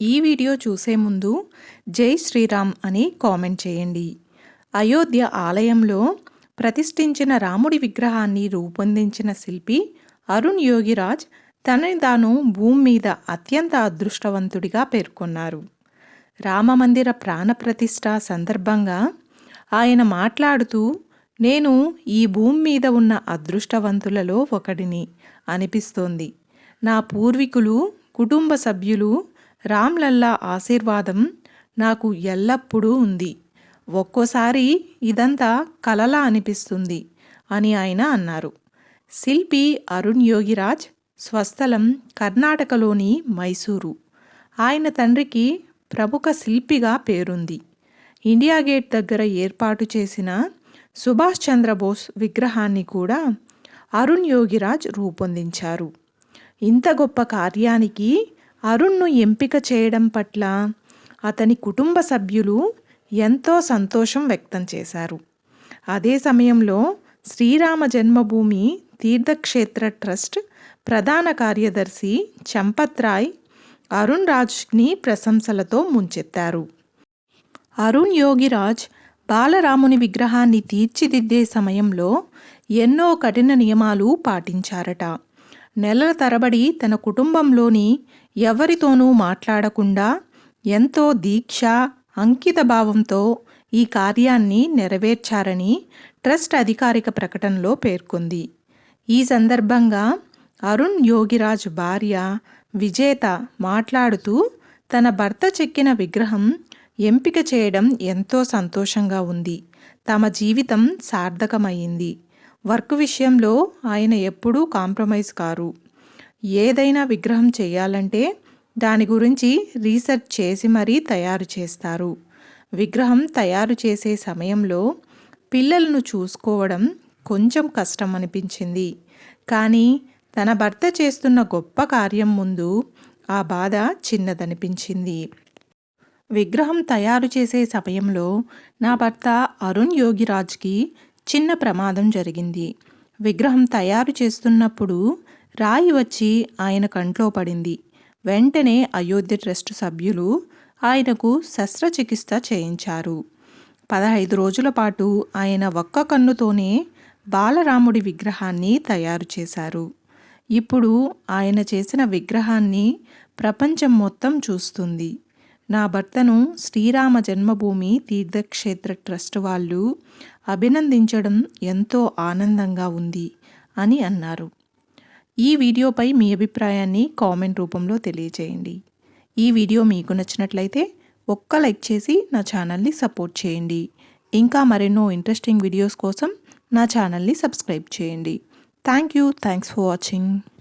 ఈ వీడియో చూసే ముందు జై శ్రీరామ్ అని కామెంట్ చేయండి. అయోధ్య ఆలయంలో ప్రతిష్ఠించిన రాముడి విగ్రహాన్ని రూపొందించిన శిల్పి అరుణ్ యోగిరాజ్ తనని తాను భూమి మీద అత్యంత అదృష్టవంతుడిగా పేర్కొన్నారు. రామమందిర ప్రాణప్రతిష్ఠ సందర్భంగా ఆయన మాట్లాడుతూ నేను ఈ భూమి మీద ఉన్న అదృష్టవంతులలో ఒకడిని అనిపిస్తోంది. నా పూర్వీకులు కుటుంబ సభ్యులు రామ్లల్లా ఆశీర్వాదం నాకు ఎల్లప్పుడూ ఉంది. ఒక్కోసారి ఇదంతా కలలా అనిపిస్తుంది అని ఆయన అన్నారు. శిల్పి అరుణ్ యోగిరాజ్ స్వస్థలం కర్ణాటకలోని మైసూరు. ఆయన తండ్రికి ప్రముఖ శిల్పిగా పేరుంది. ఇండియా గేట్ దగ్గర ఏర్పాటు చేసిన సుభాష్ చంద్రబోస్ విగ్రహాన్ని కూడా అరుణ్ యోగిరాజ్ రూపొందించారు. ఇంత గొప్ప కార్యానికి అరుణ్ను ఎంపిక చేయడం పట్ల అతని కుటుంబ సభ్యులు ఎంతో సంతోషం వ్యక్తం చేశారు. అదే సమయంలో శ్రీరామ జన్మభూమి తీర్థక్షేత్ర ట్రస్ట్ ప్రధాన కార్యదర్శి చంపత్ రాయ్ అరుణ్ రాజ్ని ప్రశంసలతో ముంచెత్తారు. అరుణ్ యోగిరాజ్ బాలరాముని విగ్రహాన్ని తీర్చిదిద్దే సమయంలో ఎన్నో కఠిన నియమాలు పాటించారట. నెలల తరబడి తన కుటుంబంలోని ఎవరితోనూ మాట్లాడకుండా ఎంతో దీక్ష అంకిత భావంతో ఈ కార్యాన్ని నెరవేర్చారని ట్రస్ట్ అధికారిక ప్రకటనలో పేర్కొంది. ఈ సందర్భంగా అరుణ్ యోగిరాజ్ భార్య విజేత మాట్లాడుతూ తన భర్త చెక్కిన విగ్రహం ఎంపిక చేయడం ఎంతో సంతోషంగా ఉంది. తమ జీవితం సార్థకమైంది. వర్క్ విషయంలో ఆయన ఎప్పుడూ కాంప్రమైజ్ కారు. ఏదైనా విగ్రహం చేయాలంటే దాని గురించి రీసెర్చ్ చేసి మరీ తయారు చేస్తారు. విగ్రహం తయారు చేసే సమయంలో పిల్లలను చూసుకోవడం కొంచెం కష్టం అనిపించింది కానీ తన భర్త చేస్తున్న గొప్ప కార్యం ముందు ఆ బాధ చిన్నదనిపించింది. విగ్రహం తయారు చేసే సమయంలో నా భర్త అరుణ్ యోగిరాజ్కి చిన్న ప్రమాదం జరిగింది. విగ్రహం తయారు చేస్తున్నప్పుడు రాయి వచ్చి ఆయన కంట్లో పడింది. వెంటనే అయోధ్య ట్రస్ట్ సభ్యులు ఆయనకు శస్త్రచికిత్స చేయించారు. పదహైదు రోజుల పాటు ఆయన ఒక్క కన్నుతోనే బాలరాముడి విగ్రహాన్ని తయారు చేశారు. ఇప్పుడు ఆయన చేసిన విగ్రహాన్ని ప్రపంచం మొత్తం చూస్తుంది. నా భర్తను శ్రీరామ జన్మభూమి తీర్థక్షేత్ర ట్రస్ట్ వాళ్ళు అభినందించడం ఎంతో ఆనందంగా ఉంది అని అన్నారు. ఈ వీడియోపై మీ అభిప్రాయాన్ని కామెంట్ రూపంలో తెలియజేయండి ఈ వీడియో మీకు నచ్చినట్లయితే ఒక్క లైక్ చేసి నా ఛానల్ని సపోర్ట్ చేయండి. ఇంకా మరెన్నో ఇంట్రెస్టింగ్ వీడియోస్ కోసం నా ఛానల్ని సబ్స్క్రైబ్ చేయండి. Thank you. Thanks for watching.